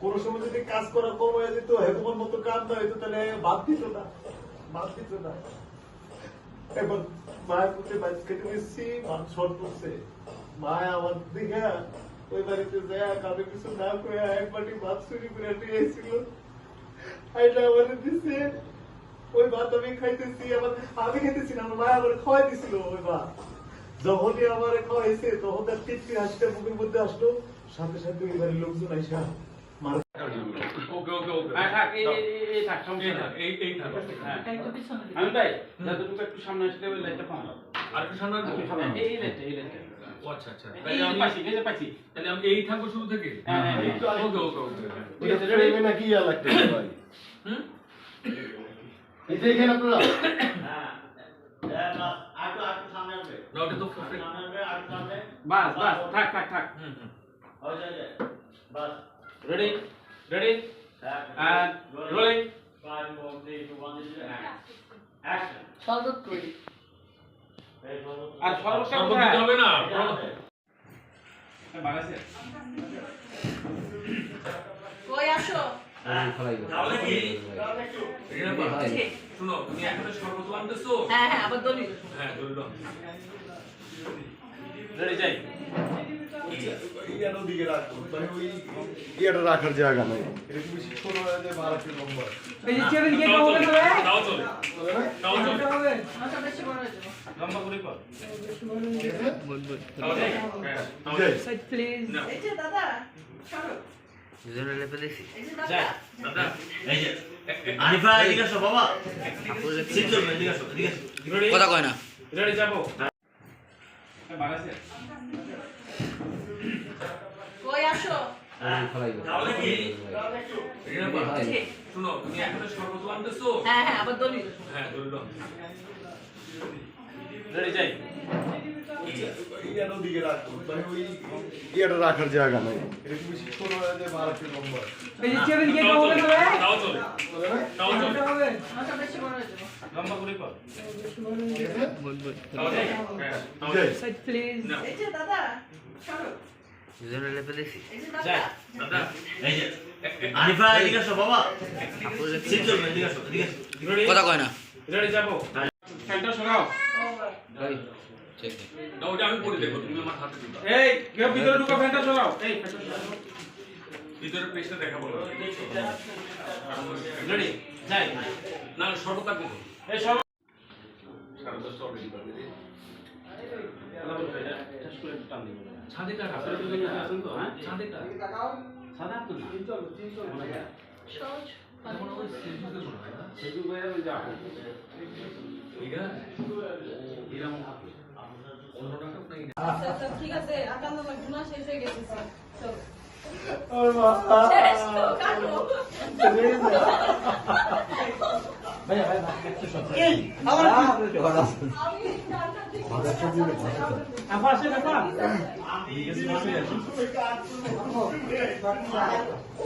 কোন সময় যদি কাজ করা কম হয়ে যেত হেকুমার মতো কাজ না হইতো, তাহলে বাদ দিত না, বাদ দিত না। এবার মায়ের কেটে মান করছে। মায় আমার দিকে ওই বাড়িতে যায় কিছু না করে ভাত চুরি করে এটা আমার দিচ্ছে ওই ভাত আমি খাইতেছি, আমার আমি খাইতেছি না, আমার মায় আমার খাওয়াই দিছিল ওই ভাত। যখনই আমার খাওয়াইছে তখন তার তৃপ্তি হাসতে মুখের মধ্যে আসলো। সাথে সাথে ওই বাড়ির লোকজন আইসা মার ওকে ওকে ওকে। হ্যাঁ হ্যাঁ। আচ্ছা আচ্ছা। হ্যাঁ, হ্যাঁ? নাকি ইয়া ভাই হুম এটা এখানে আপনারা না ওটা তো perfect। বাস বাস থাক থাক থাক। হুম হুম। Ready ready and rolling? শরবত করি আর সর্বশেষ সর্ব দিতে হবে না। বাগাসে কই আসো? তাহলে কি? রিনা বা, শুনো তুমি এখন শরবত আনতেছো হ্যাঁ হ্যাঁ আবার দলি হ্যাঁ। ধরে নাও। রেডি যাই। রাখার জায়গা নাই কথা কয় না। রেডি যাব। কই আসো? তাহলে কি? রিনা বা, জি। শুনো তুমি এখন শরবত আনতেছো? হ্যাঁ হ্যাঁ আবার দলি হ্যাঁ রেডি যাই। রাখো মানে রাখার জায়গা নাই। এটা কথা কয় না। ঠিক না, ওটা আমি করে দেবো তুমি আমার হাতে দিবা এই কেউ ভিতরে ঢুকো ফ্যানটা সরাও। এই ভিতরে পেস্টটা দেখাবো রেডি যাই। না এই সাড়ে দশটা রে। ছাদে কার আপনারা আছেন তো। হ্যাঁ ছাদে সাদা তো না সহজ ঠিক আছে ঠিক আছে আকান্ত না গুণা শেষ হয়ে গেছে চলো। ওর মা শেষ তো কাটো। আমি আপা আসেন আপা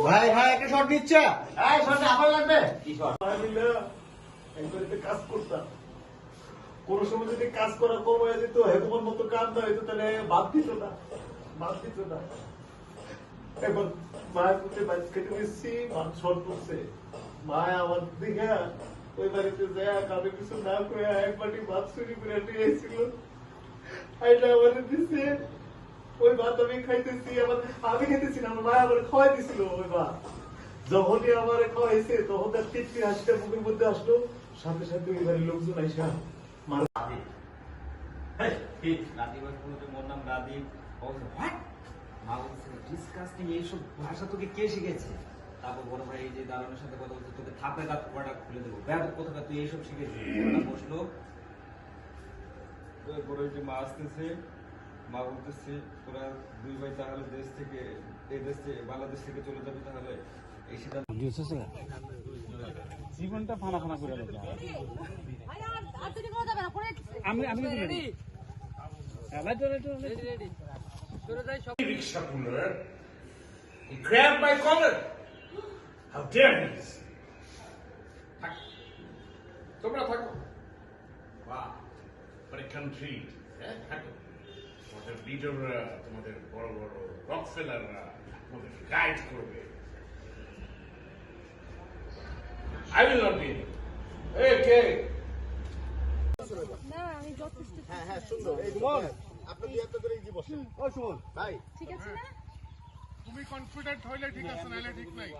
ভাই ভাই একটা শট নিচ্ছে। এই শটটা আবার লাগবে? কি শট একবার কাজ করতাম। কোন সময় যদি কাজ করা কম হয়ে যেত হেকুমার মতো কাজ না হইতো, তাহলে বাদ দিত না। বাদ দিত না। এবার মায়ের প্রতি বাইক কেটে দিচ্ছি মান শর্ট করছে। মায় আমার দিকে ওই বাড়িতে যায় কাউকে কিছু না করে এক বাটি ভাত চুরি করে নিয়ে এসেছিল। এটা আমার দিচ্ছে ওই ভাত আমি খাইতেছি, আমার আমি খাইতেছি না, আমার মা আমার খাওয়াই দিছিল ওই ভাত। যখনই আমার খাওয়াইছে, তখন তার তৃপ্তি হাসতে মুখের মধ্যে আসলো। সাথে সাথে ওই বাড়ির লোকজন আইসা মার রাজীব। বলতে মোর নাম রাজীব। বলছে হোয়াট মা বলছে ডিসকাস্টিং এইসব ভাষা তোকে কে শিখেছে? তারপর বড় ভাই যে দালানের সাথে কথা বলছে তোকে থাপে দাঁত পড়াটা খুলে দেবো। ব্যাগ কোথাকার তুই এইসব শিখেছিস? বসল। এরপরে যে মা আসতেছে মা বলতেছে তোরা দুই ভাই তাহলে দেশ থেকে এই দেশ থেকে বাংলাদেশ থেকে চলে যাবে তাহলে? এই সিদ্ধান্ত জীবনটা ফানা ফানা করে দেবে আমি আমি ready rickshaw puller. He grabbed my collar. How dare he? তোমরা থাকো। বাহ what হ্যাঁ থাকো। লিডাররা তোমাদের বড় বড় রক সেলাররা তোমাদের গাইড করবে। I will not be a কে হ্যাঁ হ্যাঁ সুন্দর। এই আপনি দুই হাতে ধরে ইজি বসেন। ও সুমন ভাই। ঠিক আছে না? তুমি কনফিডেন্ট হইলে ঠিক আছে নাহলে ঠিক নাই।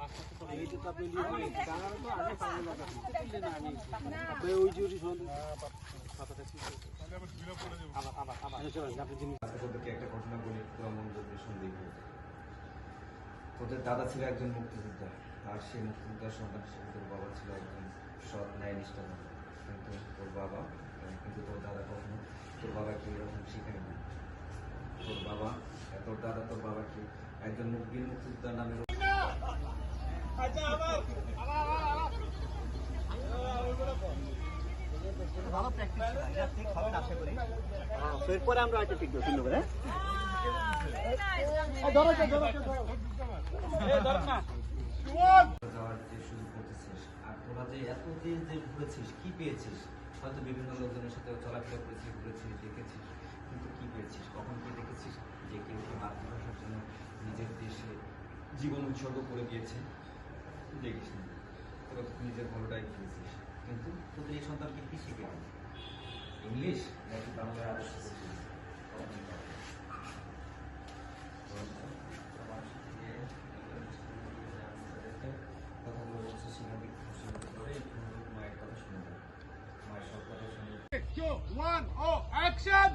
তোদেরকে একটা ঘটনা বলি রমন সন্দেহ তোদের দাদা ছিল একজন মুক্তিযোদ্ধা আর সেই মুক্তিযোদ্ধার সন্তান হিসেবে বাবা ছিল একজন সৎ ন্যায় নিষ্ঠা কিন্তু তোর বাবা কিন্তু তোর দাদা কখনো তোর বাবাকে এরকম শিখায়নি তোর বাবা তোর দাদা তোর বাবাকে একজন বীর মুক্তিযোদ্ধার নামে যে সুযোগ করতেছিস আর তোরা যে এত যে ঘুরেছিস কি? পেয়েছিস হয়তো বিভিন্ন লোকজনের সাথে চলাফেরা করেছিস, ঘুরেছিস, দেখেছিস, কিন্তু কি পেয়েছিস? কখন কি দেখেছিস যে কেউ কেউ মাতৃভাষার জন্য নিজের দেশে জীবন উৎসর্গ করে দিয়েছে? দেখিস না। তোরা নিজের ভালোটাই খেয়েছিস কিন্তু তোদের এই সন্তানকে কি শিখে ইংলিশ নাকি বাংলায় আরও শিখেছিস কখন পাবো? কথাগুলো হচ্ছে সিনারি খুশি করে একটু মায়ের কথা শুনে যাও মায়ের সব কথা শুনে ওয়ান ও অ্যাকশন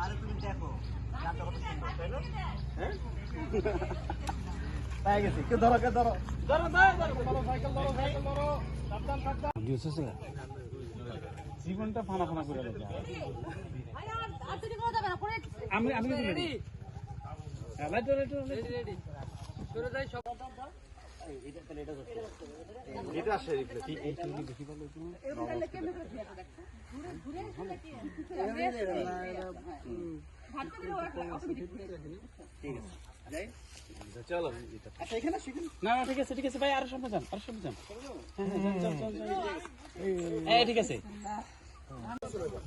আরে তুমি দেখো গানটা কত সুন্দর তাই না হ্যাঁ পাই গেছি কেউ ধরো কেউ ধরো ধরো ধরো ধরো সাইকেল ধরো সাইকেল ধরো সাবধান সাবধান জীবনটা ফানা ফানা করে আমি আমি রেডি লাইট রেডি রেডি সরে যাই সব এটা তাহলে এটা হচ্ছে এটা আসে রিপ্লে এই তুমি বেশি ভালো তুমি এরকম কেমনে করে ফেলা দেখ ঘুরে ঘুরে ঘুরে কি ভাত করে অটোমেটিক ঠিক আছে যাই চলো আচ্ছা এখানে না না ঠিক আছে ঠিক আছে ভাই আরও সামনে যান আরও সামনে যান হ্যাঁ হ্যাঁ চল চল চল ঠিক আছে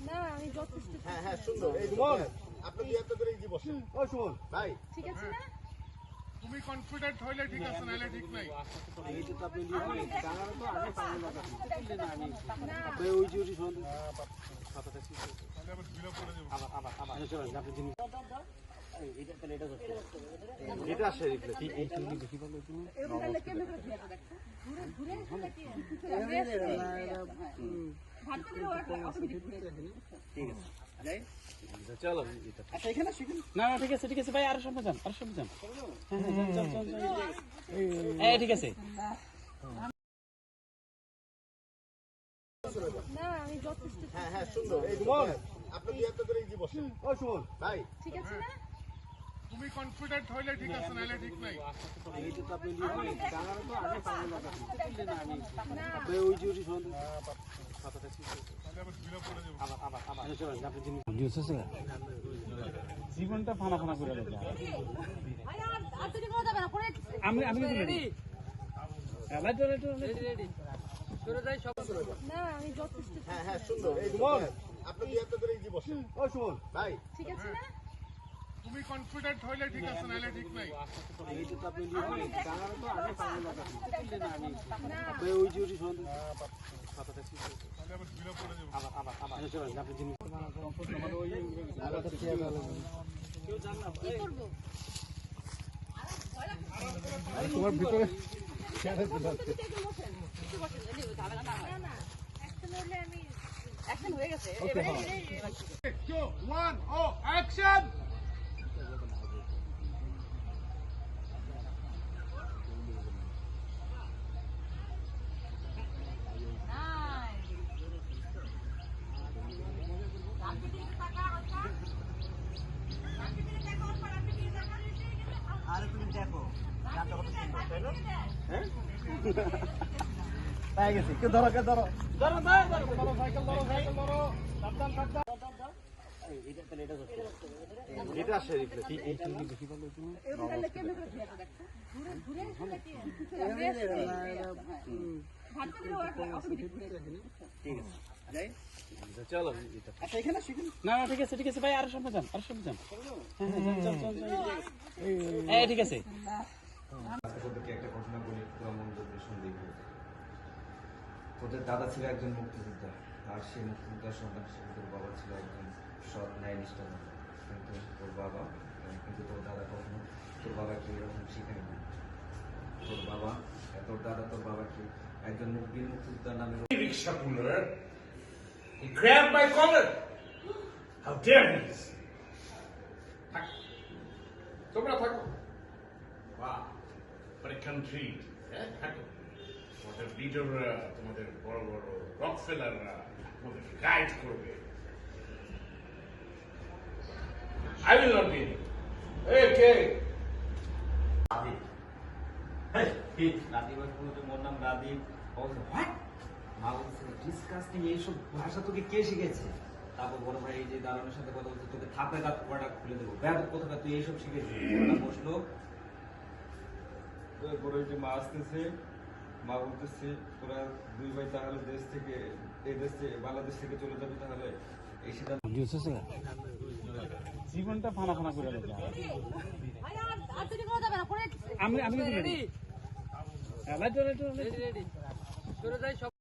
না আমি যথেষ্ট হ্যাঁ হ্যাঁ সুন্দর এই সুমন আপনি দুই হাতে ইজি বসেন ও সুমন ভাই ঠিক আছে না তুমি কনফিডেন্ট হইলে ঠিক আছে নাহলে ঠিক নাই ঠিক আছে যাই চলো আচ্ছা এখানে না না ঠিক আছে ঠিক আছে ভাই আরও সামনে যান আরও সামনে যান। হ্যাঁ হ্যাঁ চল চল চল এই ঠিক আছে। না আমি যথেষ্ট হ্যাঁ হ্যাঁ সুন্দর। এই সুমন আপনি দুই হাতে ধরে বসেন। ও সুমন ভাই। ঠিক আছে না? তুমি কনফিডেন্ট হইলে ঠিক আছে নাহলে ঠিক নাই। জীবনটা ফানা ফানা করে রেখে আরে আর আর যদি যাবে না করে আমি আমি রেডি সরে যাই সব না আমি যথেষ্ট হ্যাঁ হ্যাঁ সুন্দর। এই সুমন আপনি ধরে ইজি বসেন? ও সুমন ভাই। ঠিক আছে না? তুমি কনফিডেন্ট হইলে ঠিক আছে নাহলে ঠিক নাই। কি করব তোমার ভিতরে অ্যাকশন হয়ে গেছে। অ্যাকশন আরে তুমি দেখো গানটা কত সুন্দর তাই না হ্যাঁ পাই গেছি কেউ ধরো কেউ ধরো ধরো ধরো ধরো সাইকেল ধরো সাইকেল ধরো সাবধান সাবধান এটা আসে রিপ্লে চলো না না ঠিক আছে ঠিক আছে ভাই আরও সামনে যান আরও সামনে যান হ্যাঁ হ্যাঁ ঠিক আছে একটা ঘটনা বলি। তোদের দাদা ছিল একজন মুক্তিযোদ্ধা আর সেই মুক্তিযোদ্ধার সন্তান হিসেবে তোর বাবা ছিল একজন সৎ ন্যায় নিষ্ঠা কিন্তু তোর বাবা কিন্তু তোর দাদা কখনো তোর বাবাকে এরকম শিখায়নি তোর বাবা তোর দাদা তোর বাবাকে একজন বীর মুক্তিযোদ্ধার নামে rickshaw puller. He grabbed my collar. How dare he! থাক। তোমরা থাকো বাহ মানে কান্ট্রি তোমাদের লিডাররা তোমাদের বড় বড় রক ফেলাররা তোমাদের গাইড করবে। I will not be a কে ভাষা তোকে কে শিখেছে? তারপর বড় ভাই এই যে সাথে কথা তোকে থাপে খুলে দেবো। তুই এইসব শিখেছিস? বসল। এরপরে যে মা আসতেছে মা বলতেছে তোরা দুই ভাই তাহলে দেশ থেকে এই দেশ থেকে বাংলাদেশ থেকে চলে যাবে তাহলে এই সিদ্ধান্ত জীবনটা ফানা ফানা করে দেবে আমি আমি রেডি। রেডি। Ready ready. যাই সব